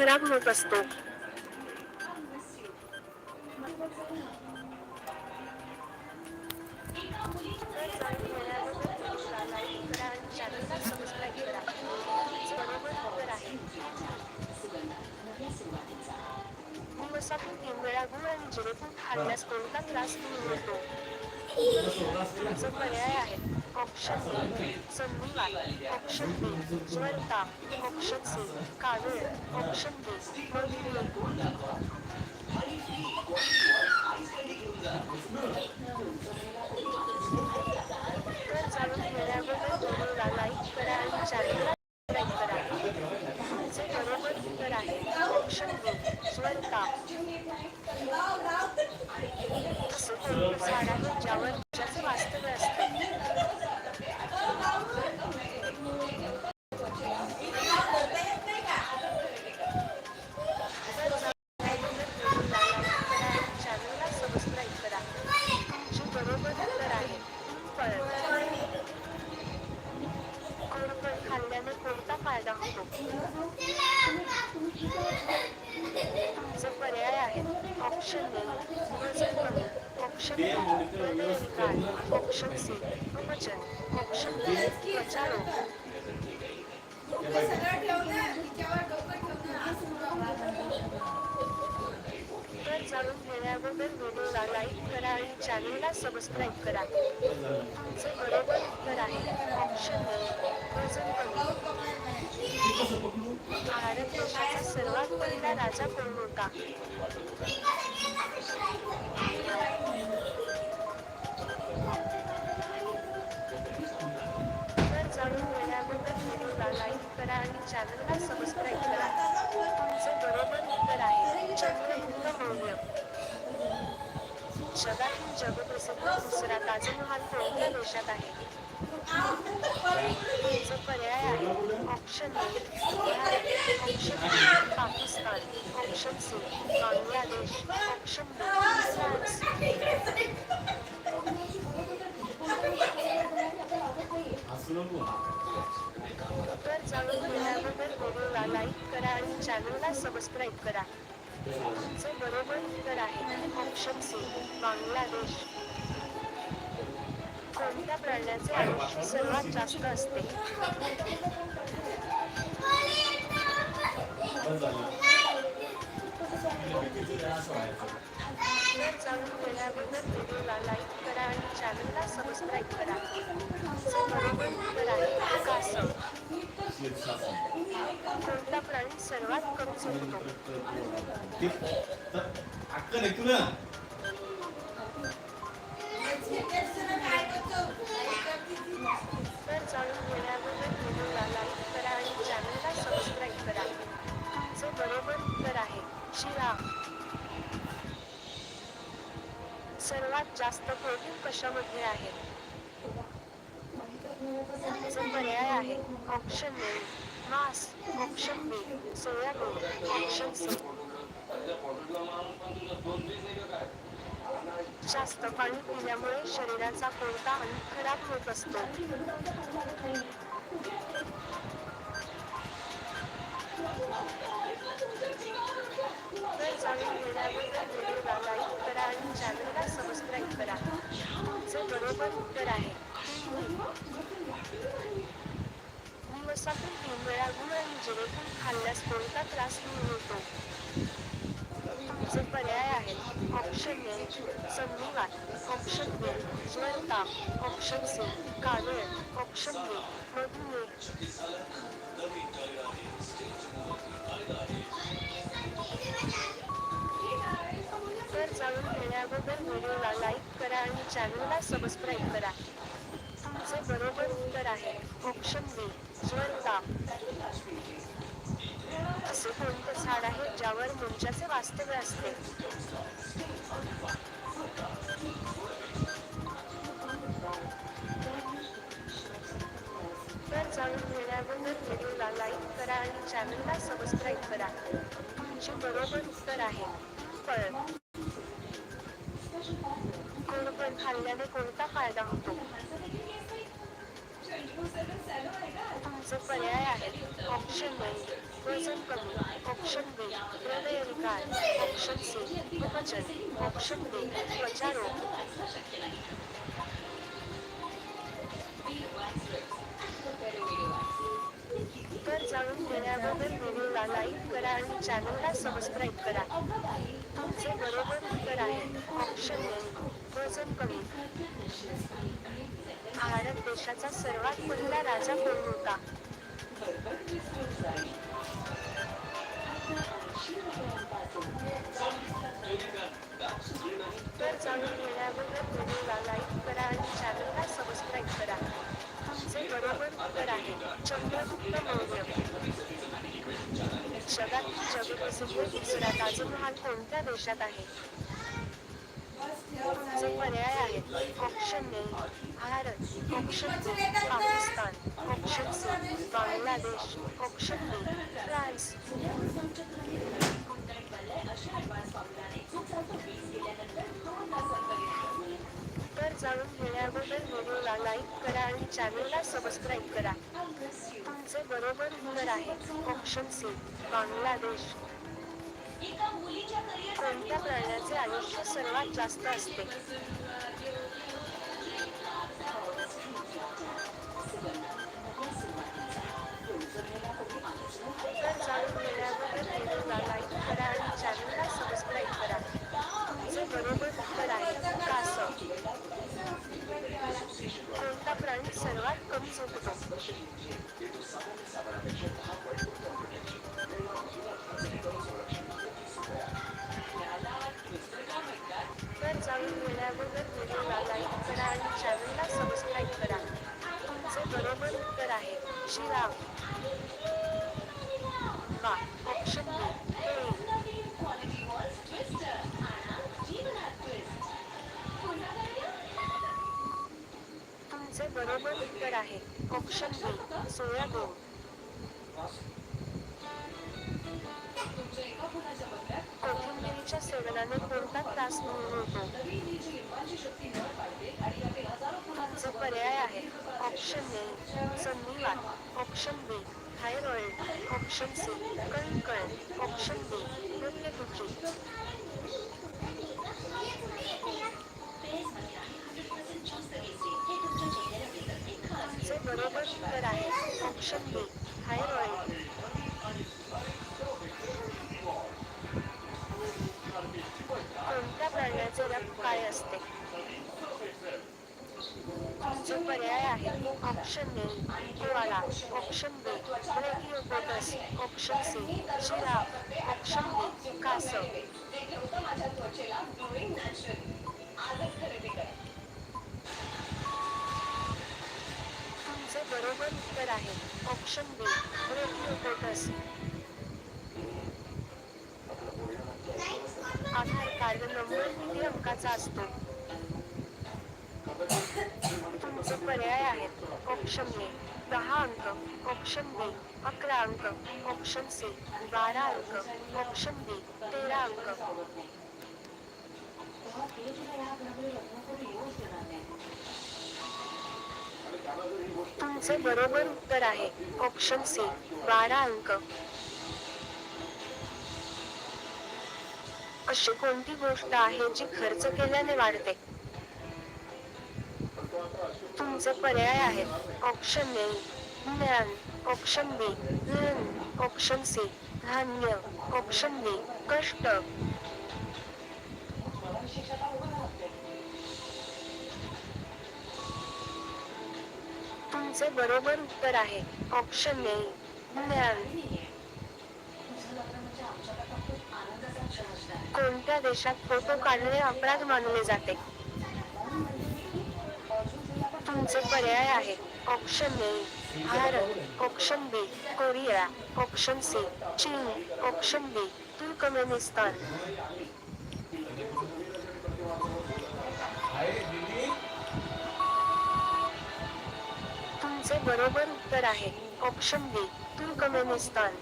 खराब होत असतो. दिवसातून तीन वेळा गुळ आणि जिरेपूड खाल्ल्यास कोणता त्रास दूर होतो तुमचा पर्याय आहेत ऑप्शन ए संधिवात ऑप्शन बी. ज्वरताप ऑप्शन सी. तर जाणून घेण्याबद्दल व्हिडिओला लाईक करा आणि चॅनलला सबस्क्राईब करा. तुमचे बरोबर उत्तर आहे. Option B. ज्वरताप ज्यावर तर जाणून घेण्याबद्दल व्हिडिओला लाईक करा आणि चॅनलला सबस्क्राईब करा तुमचे बरोबर उत्तर आहे ऑप्शन वजन कमी भारत देशाचा सर्वात पहिला राजा कोण होता दुसरा ताजमहाल कोणत्या देशात आहे. जो पर्याय आहे. Option A option B Pakistan option C Bangladesh option D France. तर जाणून घेण्याबद्दल व्हिडिओला लाईक करा आणि चॅनलला सबस्क्राईब करा. तुमचं बरोबर उत्तर आहे. Option C Bangladesh. कोणत्या प्राण्याचे आयुष्य सर्वात जास्त असते. तर जाणून घेण्याबद्दल व्हिडिओला लाईक करा आणि चॅनलला सबस्क्राईब करा. बरोबर आहे कासव कोणता प्राणी सर्वात कमी झुकतो आता प्रोटीन कशामध्ये आहे? त्याचा पर्याय आहे. Option A mass option B soybean option C जास्त पाणी पिल्यामुळे शरीराचा कोणता अन्न खराब होत असतो? तर जाणून घेण्याबद्दल व्हिडिओला लाईक करा आणि चॅनलला सबस्क्राईब करा तुमचे बरोबर उत्तर आहे. दिवसातून तीन वेळा गुळ आणि खाल्ल्यास कोणता त्रास दूर होतो? तुमचे पर्याय आहेत ऑप्शन ए संधिवात. ऑप्शन बी ज्वरताप ऑप्शन सी ऑप्शन मधुमेह. जाणून घेण्याबद्दल व्हिडिओला लाईक करा आणि चॅनलला सबस्क्राईब करा. तुमचे बरोबर उत्तर आहे ऑप्शन बी ज्वरताप असे कोणते झाड आहे ज्यावर मुंजाचे वास्तव्य असते? तर जाणून घेण्याबद्दल व्हिडिओला लाईक करा आणि चॅनलला सबस्क्राईब करा. तुमचे बरोबर उत्तर आहे फळ गोड फळ खाल्ल्याने कोणता फायदा होतो तुमचे ऑप्शन ऑप्शन सी विभजन ऑप्शन डी त्वचारोग तर जाणून घेण्याबद्दल व्हिडिओला लाईक करा आणि चॅनलला सबस्क्राईब करा. तुमचे बरोबर उत्तर आहे. ऑप्शन ए वजन कमी. भारत देशाचा सर्वात पहिला राजा कोण होता? तर जाणून घेण्याबद्दल व्हिडिओला लाईक करा आणि चॅनलला सबस्क्राईब करा तुमचे बरोबर उत्तर आहे चंद्रगुप्त मौर्य जगातील जगप्रसिद्ध दुसरा ताजमहाल कोणत्या देशात आहे? तुमचे पर्याय आहेत option A Bharat option B Pakistan option C Bangladesh option D France तर जाणून घेण्याबद्दल व्हिडिओला लाईक करा आणि चॅनलला सबस्क्राईब करा तुमचे बरोबर उत्तर आहे ऑप्शन सी बांगलादेश. कोणत्या प्राण्याचे आयुष्य सर्वात जास्त असते? Thank you. कोणता त्रास होतो. पर्याय आहे option A संधिवात option B thyroid option C कणकण option D मृत्युदुखी तुमचे बरोबर उत्तर आहे ऑप्शन बी थायरॉइड असते. तुमचे पर्याय आहेत option A koala option B ब्रेकिओपोटस option C giraffe option D कासव. तुमचे बरोबर उत्तर आहे. ऑप्शन बी ब्रेकिओपोटस आधार कार्ड नंबर किती अंकाचा असतो? तुमचे पर्याय आहेत. ऑप्शन ए दहा अंक. ऑप्शन बी अकरा अंक. ऑप्शन सी बारा अंक. ऑप्शन डी तेरा अंक. तुमचे बरोबर उत्तर आहे. ऑप्शन सी बारा अंक. अशी कोणती गोष्ट आहे जी खर्च केल्याने वाढते? तुमचे पर्याय आहेत. ऑप्शन ए ज्ञान. ऑप्शन बी धन ऑप्शन सी धान्य. ऑप्शन डी कष्ट. तुमचे बरोबर उत्तर आहे. ऑप्शन ए ज्ञान. कोणत्या देशात फोटो काढणे अपराध मानले जाते. तुमचे पर्याय आहे option A Bharat. Option B Korea. Option C चीन. Option D Turkmenistan. तुमचे बरोबर उत्तर आहे. Option B Turkmenistan.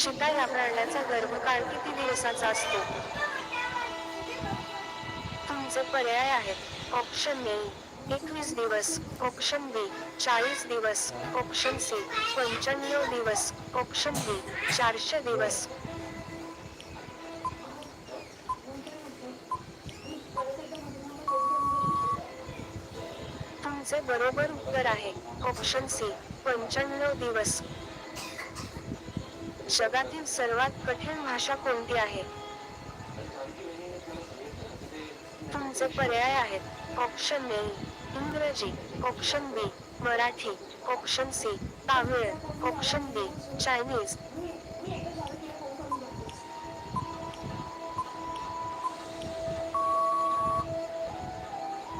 चिता या प्राण्याचा गर्भकाळ किती दिवसाचा असतो? तुमचे पर्याय आहेत ऑप्शन ए एकवीस दिवस. ऑप्शन बी चाळीस दिवस. ऑप्शन सी पंच्याण्णव दिवस. ऑप्शन डी चारशे दिवस. तुमचे बरोबर उत्तर आहे. ऑप्शन सी पंच्याण्णव दिवस. जगातील सर्वात कठीण भाषा कोणती आहे? तुमचे पर्याय आहेत. ऑप्शन ए इंग्रजी. Option B Marathi. Option C Tamil. Option D Chinese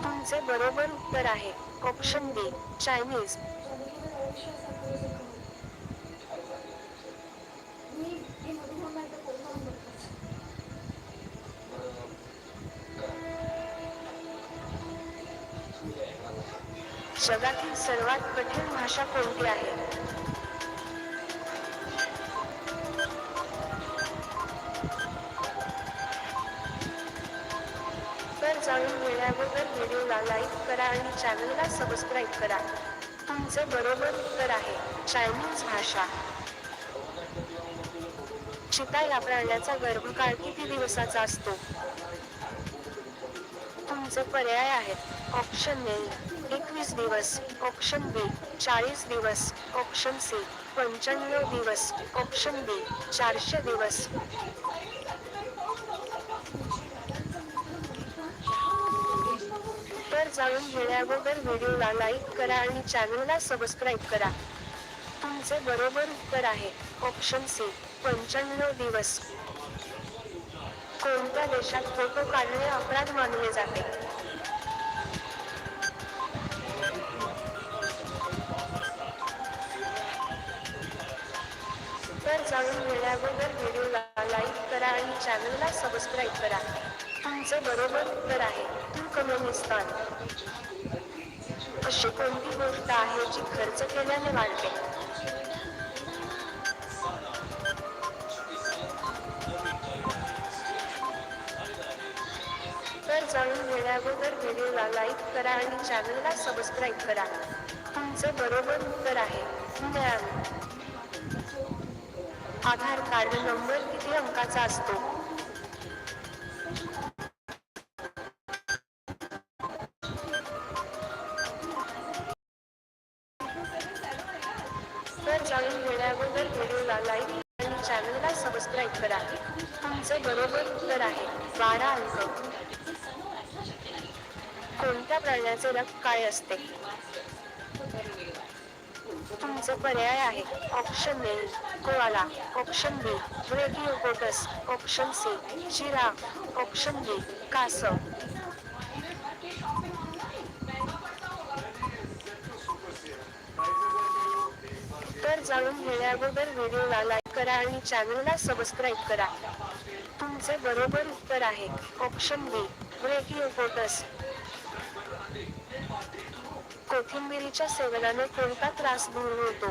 तुमचे बरोबर उत्तर आहे. ऑप्शन बी चायनीज सर्वात कठीण भाषा कोणती आहे? तर जाणून घेण्याबद्दल व्हिडिओला लाईक करा आणि चॅनलला सबस्क्राईब करा. तुमचं बरोबर उत्तर आहे चायनीज भाषा. चिता या प्राण्याचा गर्भकाळ किती दिवसाचा असतो? तुमचे पर्याय आहेत ऑप्शन ए एकवीस दिवस ऑप्शन बी चाळीस दिवस ऑप्शन सी पंच्याण्णव दिवस ऑप्शन बी चारशे दिवस. तर जाणून घेण्याबरोबर व्हिडिओला लाईक करा आणि चॅनलला सबस्क्राईब करा. तुमचे बरोबर उत्तर आहे ऑप्शन सी पंच्याण्णव दिवस. कोणत्या देशात फोटो काढणे अपराध मानले जाते? जाणून घेण्याबद्दल व्हिडिओला लाईक करा आणि चॅनलला सबस्क्राईब करा. तुमचं बरोबर उत्तर आहे. तुर्कमेनिस्तान अशी कोणती गोष्ट आहे जी खर्च केल्याने वाढते? तर जाणून घेण्याबद्दल व्हिडिओला लाईक करा आणि चॅनलला सबस्क्राईब करा. तुमचं बरोबर उत्तर आहे. ज्ञान आधार कार्ड नंबर किती अंकाचा असतो? तर जाणून घेण्याबद्दल व्हिडिओला लाईक आणि चॅनलला सबस्क्राईब करा. तुमचे बरोबर उत्तर आहे बारा अंक. कोणत्या प्राण्याचे रक्त काय असते? तुमचे पर्याय आहे. Option A koala option B ब्रेकिओपोटस option C giraffe option D कासव. तर जाणून घेण्याबद्दल व्हिडिओला लाईक करा आणि चॅनलला सबस्क्राईब करा. तुमचे बरोबर उत्तर आहे. ऑप्शन बी ब्रेकिओपोटस कोथिंबिरीच्या सेवनाने कोणता त्रास दूर होतो?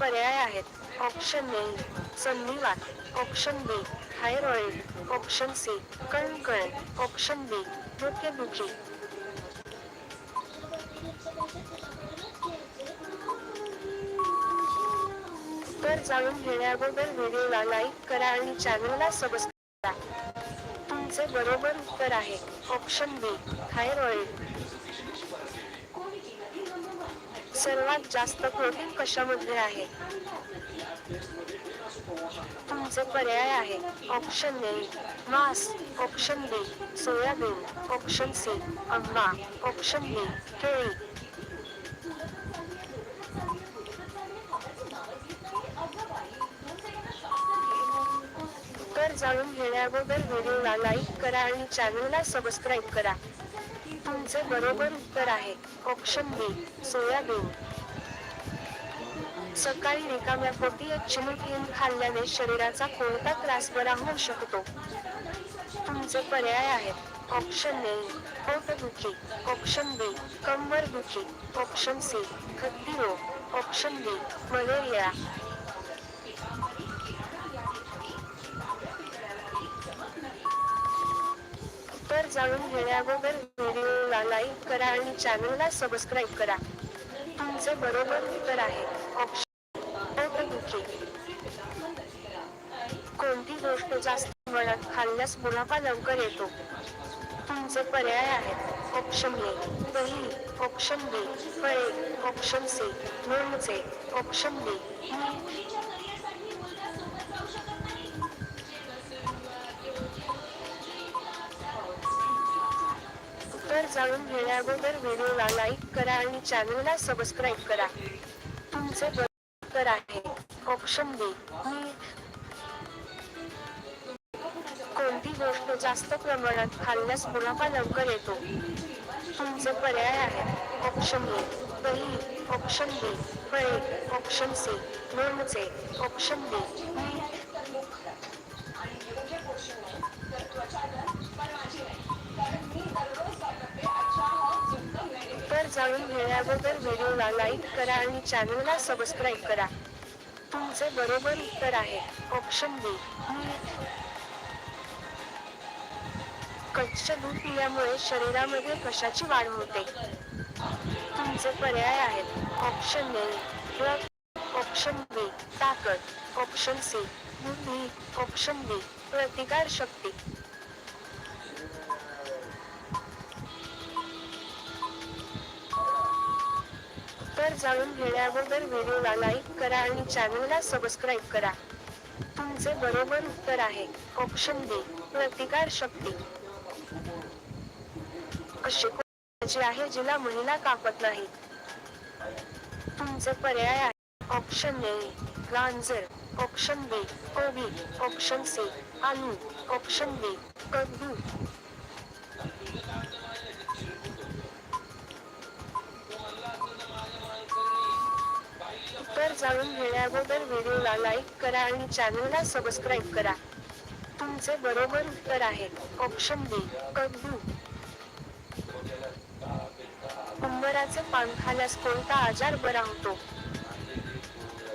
पर्याय आहेत. Option A संधिवात. Option B thyroid. Option C कणकण. Option B डोकेदुखी तर जाणून घेण्याबद्दल व्हिडिओला लाईक करा आणि चॅनलला सबस्क्राईब तुमचे बरोबर उत्तर आहे. ऑप्शन बी थायरॉइड सर्वात जास्त प्रोटीन कशामध्ये आहे? तुमचे पर्याय आहे. Option A mass. Option B soybean. Option C आंबा ऑप्शन बी केळी. जाणून घेण्याबद्दल व्हिडिओला लाईक करा आणि चॅनलला सबस्क्राईब करा. तुमचे बरोबर उत्तर आहे. Option B soybean. सकाळी रिकाम्या पोटी एक चिमूट खाल्ल्याने शरीराचा कोणता त्रास बरा होऊ शकतो? तुमचे पर्याय आहेत. ऑप्शन ए पोटदुखी. ऑप्शन बी कंबर दुखी ऑप्शन सी हत्ती रोग. Option D malaria. तर जाणून घेण्याअगोदर व्हिडिओला लाईक करा आणि चॅनलला सबस्क्राईब करा. तुमचे बरोबर उत्तर आहे. ऑप्शन कोणती गोष्ट जास्त प्रमाणात खाल्ल्यास मुनाफा लवकर येतो. तुमचे पर्याय आहेत. ऑप्शन ए दही ऑप्शन बी फळे ऑप्शन सी लोणचे ऑप्शन डी जाणून घेण्याअगोदर व्हिडिओला लाईक करा आणि चॅनलला सबस्क्राईब करा. तुमचे बरोबर आहे. Option B. मी कोणती गोष्ट जास्त प्रमाणात खाल्ल्यास मुनाफा लवकर येतो? तुमचे पर्याय आहे ऑप्शन ए. दही. Option B. फळे. Option C. लोणचे. Option D. मी घेण्याबद्दल व्हिडिओला लाईक करा आणि चॅनलला सबस्क्राईब करा. तुमचे बरोबर उत्तर आहे. Option B. कच्च कच्चं दूध पिल्यामुळे शरीरामध्ये कशाची वाढ होते? तुमचे पर्याय आहेत. Option A. रक्त ऑप्शन बी. ताकद. Option C. बुद्धी ऑप्शन डी. प्रतिकार शक्ती. वर जाणून घेण्याअगोदर व्हिडिओला लाईक करा आणि चॅनलला सबस्क्राईब करा. तुमचे बरोबर उत्तर आहे. ऑप्शन बी प्रतिकार शक्ती. अशी कोणती आहे जिला महिला कापत नाही? तुमचे पर्याय आहे. ऑप्शन ए गांजर ऑप्शन बी कोबी ऑप्शन सी आलू ऑप्शन बी कद्दू. उत्तर जाणून घेण्याअगोदर व्हिडिओला लाईक करा आणि चॅनलला सबस्क्राईब करा. तुमचे बरोबर उत्तर आहे. ऑप्शन बी कद्दू उंबराचे पान खाल्यास कोणता आजार बरा होतो?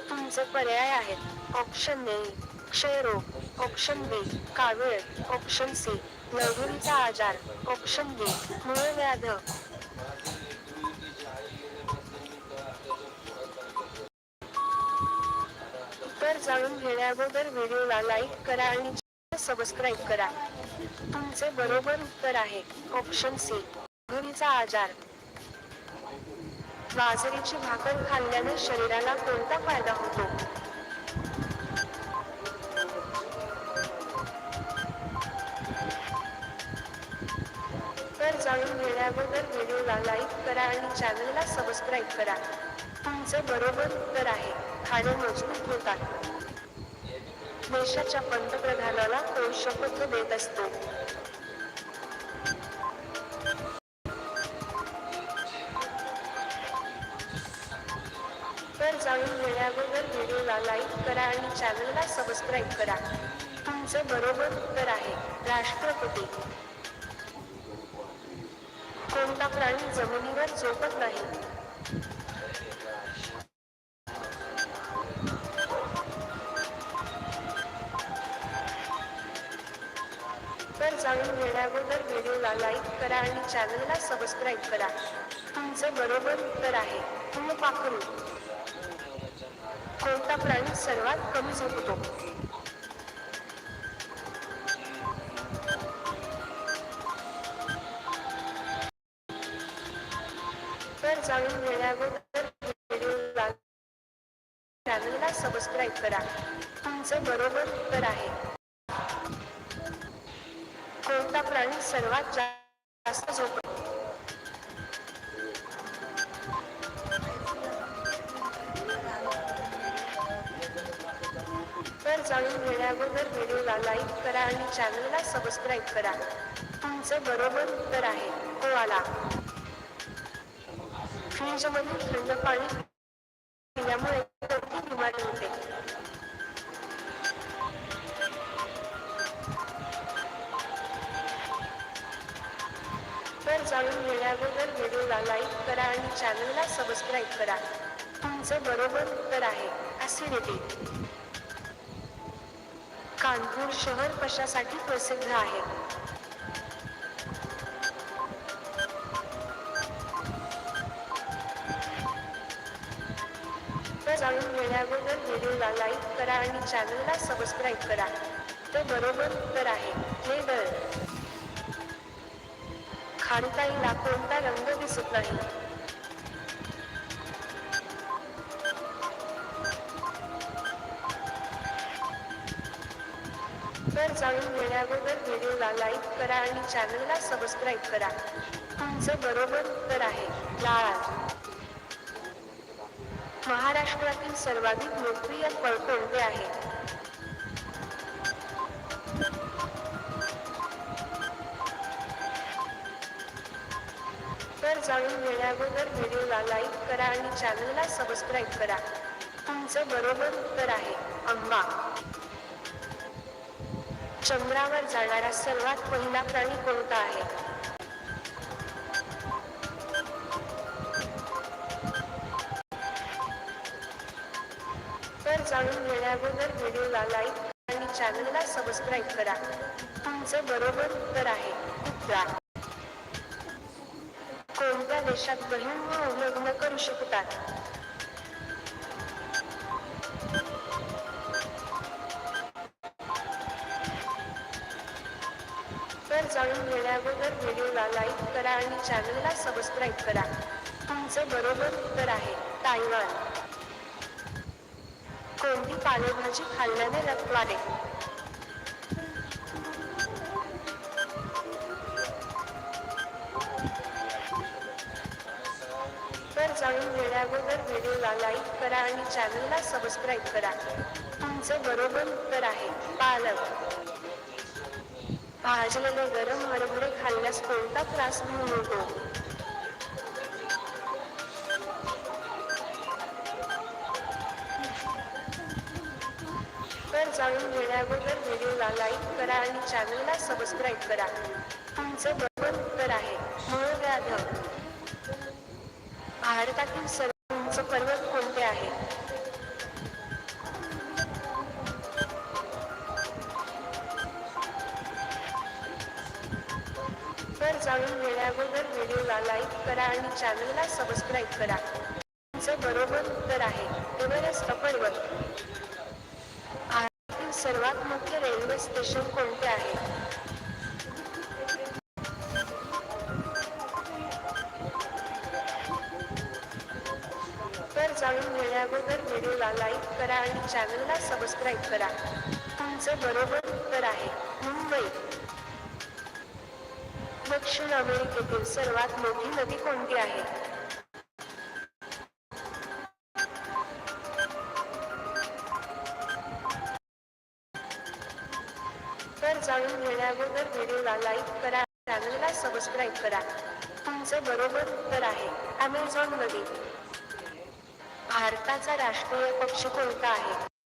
तुमचे पर्याय आहेत. ऑप्शन ए क्षयरोग. ऑप्शन बी कावीळ. ऑप्शन सी लघवीचा आजार. ऑप्शन डी मूळव्याध उत्तर जाणून घेण्याअगोदर व्हिडिओला लाईक करा आणि सबस्क्राईब करा. तुमचे बरोबर उत्तर आहे. ऑप्शन सी घरीचा आजार. बाजरीची भाकर खाल्ल्याने शरीराला कोणता फायदा होतो? तर जाणून घेण्याअगोदर व्हिडिओला लाईक करा आणि चॅनलला सबस्क्राईब करा. तुमचे बरोबर उत्तर आहे. ठाणे मजबूत होतात देशाच्या पंतप्रधानाला कोण शपथ देत असतो. तर जाणून घेण्याअगोदर व्हिडिओला लाईक करा आणि चॅनलला सबस्क्राईब करा. तुमचं बरोबर उत्तर आहे राष्ट्रपती. कोणता प्राणी जमिनीवर झोपत नाही? तर जाणून व्हिडिओला लाईक करा आणि चॅनलला सबस्क्राईब करा. तुमचं बरोबर उत्तर आहे. फुलपाखरू कोणता प्राणी सर्वात कमी झोपतो? तर जाणून घेण्याअगोदर व्हिडिओला चॅनलला सबस्क्राईब करा. तुमचं बरोबर उत्तर आहे. प्राणी सर्वात जास्त झोपतो तर जाणून घेण्याबरोबर व्हिडिओला लाईक करा आणि चॅनलला सबस्क्राईब करा. तुमचं बरोबर उत्तर आहे. हो कोआला फ्रीजमधील थंड पाणी करणारा आहे तुमचं बरोबर उत्तर आहे ऍसिडिटी कानपूर शहर कशासाठी प्रसिद्ध आहे? जाणून घेण्याबद्दल व्हिडिओला लाईक करा आणि चॅनलला सबस्क्राईब करा. तर बरोबर उत्तर आहे हे बरं खाणता कोणता रंग दिसत नाही? जाणून व्हिडिओला लाईक करा आणि चॅनलला सबस्क्राईब करा. तुमचं बरोबर उत्तर आहे लाळ महाराष्ट्रातील सर्वाधिक लोकप्रिय फळ कोणते आहे? तर जाणून घेण्याअगोदर व्हिडिओला लाईक करा आणि चॅनलला सबस्क्राईब करा. तुमचं बरोबर उत्तर आहे आंबा. चंद्रावर जाणारा सर्वात पहिला प्राणी कोणता आहे? तर जाणून घेण्याबरोबर व्हिडिओला लाईक आणि चॅनलला सबस्क्राईब करा. तुमचं बरोबर उत्तर आहे कुत्रा. कोणत्या देशात बहीण व लग्न करू शकतात? जाणून घेण्याअगोदर व्हिडिओला लाईक करा आणि चॅनलला सबस्क्राईब करा. तुमचं बरोबर उत्तर आहे तायवान कोणती पालेभाजी खाल्ल्याने रक्त वाढेल. तर जाणून घेण्याअगोदर व्हिडिओला लाईक करा आणि चॅनलला सबस्क्राईब करा. तुमचं बरोबर उत्तर आहे पालक. भाजलेले म्हणजे गरम हरभरे खाल्ल्यास कोणता त्रास होऊ नको तर जाणून घेण्याअगोदर व्हिडिओला लाईक करा आणि चॅनलला सबस्क्राईब करा. तुमचं अगोदर व्हिडिओला लाईक करा आणि चॅनलला सबस्क्राईब करा. तुमचं बरोबर उत्तर आहे मुंबई. दक्षिण अमेरिकेतील सर्वात मोठी नदी कोणती आहे? राष्ट्रीय पक्ष कोणता आहे?